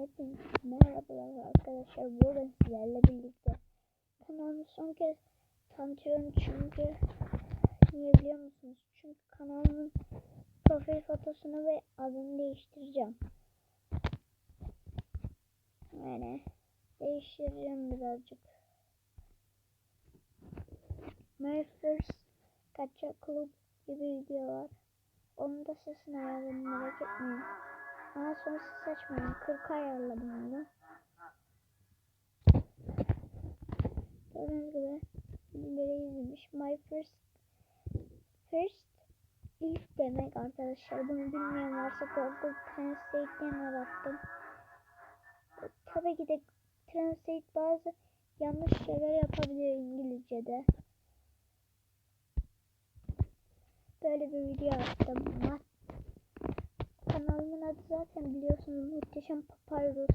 Hepinize merhabalar arkadaşlar. Bugün sizlerle birlikte kanalımı son kez tanıtıyorum çünkü niye biliyor musunuz? Çünkü kanalımın profil fotosunu ve adını değiştireceğim. Yani değiştireceğim birazcık. First Gacha Club gibi videolar. Onun da sesini ayarladım merak. Ama sonrası saçmayın. 40 ayarladım onu. Gördüğünüz gibi birileri izlemiş. My first first ilk demek arkadaşlar. Bunu bilmeyen varsa Google Translate'den arattım. Tabii ki de Translate bazı yanlış şeyler yapabiliyor İngilizce'de. Böyle bir video attım. Adı zaten biliyorsunuz Muhteşem Papyrus.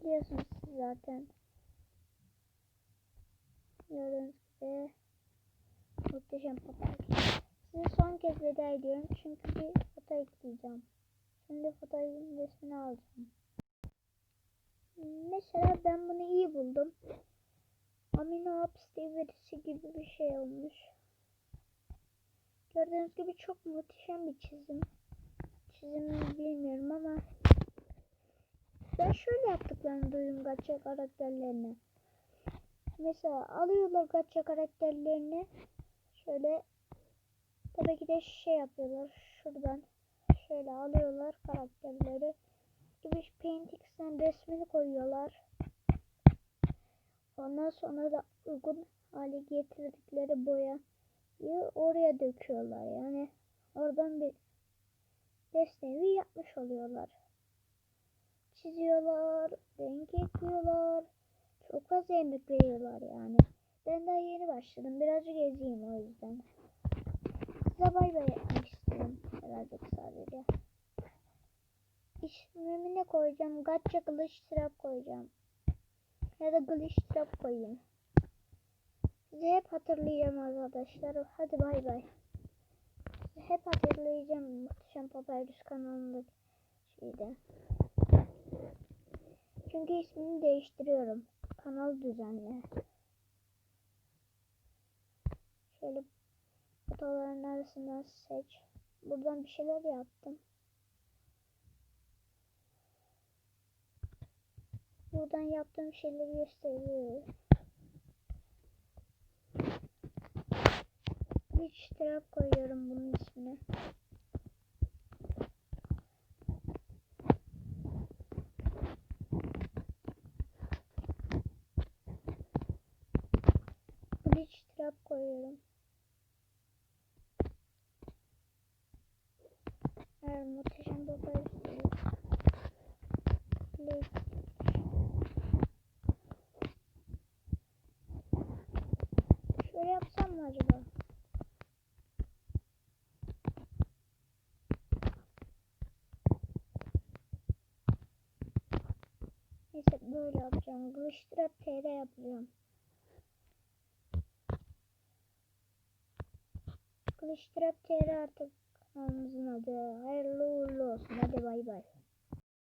Biliyorsunuz zaten. Gördüğünüz gibi Muhteşem Papyrus. Size son kez veda ediyorum çünkü bir foto ekleyeceğim. Şimdi fotoğrafın resmini alacağım. Mesela ben bunu iyi buldum. Amino hapis devresi gibi bir şey olmuş. Gördüğünüz gibi çok muhteşem bir çizim. Çizimini bilmiyorum ama ben şöyle yaptıklarını duydum gacha karakterlerine. Mesela alıyorlar gacha karakterlerini şöyle tabii ki de şey yapıyorlar şuradan şöyle alıyorlar karakterleri gibi Paintix'ten resmini koyuyorlar. Ondan sonra da uygun hale getirdikleri boya oraya döküyorlar. Yani oradan bir desnevi yapmış oluyorlar. Çiziyorlar, renk ekliyorlar. Çok az emek veriyorlar yani. Ben daha yeni başladım. Birazcık ezeyim o yüzden. Size bay bay etmek istiyorum. Birazcık sadece. İsmimi ne koyacağım? Gatça Glitch Trap koyacağım. Ya da Glitch Trap koyayım. Sizi hep hatırlayacağım arkadaşlar. Hadi bay bay. Sizi hep hatırlayacağım Muhteşem Papyrus kanalındaki şeyde. Çünkü ismini değiştiriyorum. Kanal düzenle. Şöyle fotoğrafların arasından seç. Buradan bir şeyler yaptım. Buradan yaptığım şeyleri gösteriyor. Glitch trap koyuyorum bunun ismine. Glitch trap koyuyorum. Eğer muhteşem Glitch Şöyle yapsam mı acaba? Neyse böyle yapacağım. Glitchtrap TR yapacağım. Glitchtrap TR artık kanalımızın adı. Hayırlı uğurlu olsun. Hadi bay bay.